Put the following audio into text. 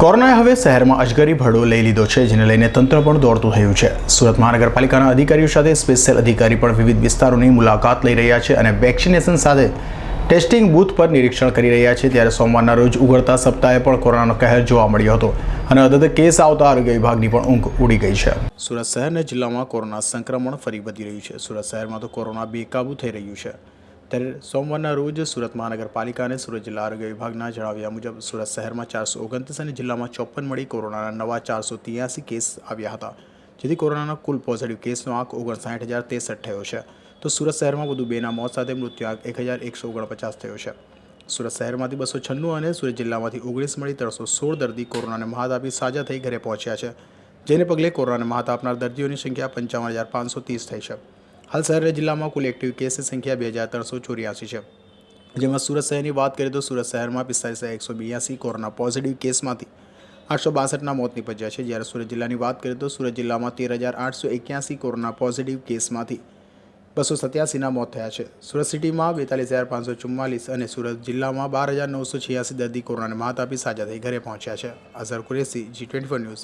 કોરોનાએ હવે શહેરમાં અજગરી ભરડો લઈ લીધો છે, જેને લઈને તંત્ર પણ દોડતું થયું છે. સુરત મહાનગરપાલિકાના અધિકારીઓ સાથે સ્પેશિયલ અધિકારી પણ વિવિધ વિસ્તારોની મુલાકાત લઈ રહ્યા છે અને વેક્સિનેશન સાથે ટેસ્ટિંગ બૂથ પર નિરીક્ષણ કરી રહ્યા છે. ત્યારે સોમવારના રોજ ઉગડતા સપ્તાહે પણ કોરોનાનો કહેર જોવા મળ્યો હતો અને અદદ કેસ આવતા આરોગ્ય વિભાગની પણ ઊંઘ ઉડી ગઈ છે. સુરત શહેર અને જિલ્લામાં કોરોના સંક્રમણ ફરી વધી રહ્યું છે. સુરત શહેરમાં તો કોરોના બેકાબૂ થઈ રહ્યું છે. ત્યારે સોમવારના રોજ સુરત મહાનગરપાલિકા અને સુરત જિલ્લા આરોગ્ય વિભાગના જણાવ્યા મુજબ સુરત શહેરમાં ચારસો ઓગણત્રીસ અને જિલ્લામાં ચોપન મળી કોરોનાના નવા ચારસો ત્યાસી કેસ આવ્યા હતા, જેથી કોરોનાના કુલ પોઝિટિવ કેસનો આંક ઓગણસાઠ હજાર ત્રેસઠ થયો છે. તો સુરત શહેરમાં વધુ બેના મોત સાથે મૃત્યુ આંક એક હજાર એકસો ઓગણપચાસ થયો છે. સુરત શહેરમાંથી બસો છન્નું અને સુરત જિલ્લામાંથી ઓગણીસ મળી ત્રણસો સોળ દર્દી કોરોનાને મહાત આપી સાજા થઈ ઘરે પહોંચ્યા છે, જેને પગલે કોરોનાને મહાત આપનાર દર્દીઓની સંખ્યા પંચાવન હજાર પાંચસો ત્રીસ થઈ છે. હાલ શહેર જિલ્લામાં કુલ એક્ટિવ કેસની સંખ્યા બે હજાર ત્રણસો ચોર્યાસી છે. જેમાં સુરત શહેરની વાત કરીએ તો સુરત શહેરમાં પિસ્તાલીસ એકસો બ્યાસી કોરોના પોઝિટિવ કેસમાંથી આઠસો બાસઠના મોત નિપજ્યા છે. જ્યારે સુરત જિલ્લાની વાત કરીએ તો સુરત જિલ્લામાં તેર હજાર આઠસો એક્યાસી કોરોના પોઝિટિવ કેસમાંથી બસો સત્યાસીના મોત થયા છે. સુરત સિટીમાં બેતાલીસ હજાર પાંચસો ચુમ્માલીસ અને સુરત જિલ્લામાં બાર હજાર નવસો છ્યાસી દર્દી કોરોનાને માત આપી સાજા થઈ ઘરે પહોંચ્યા છે. Azhar Qureshi, G twenty news.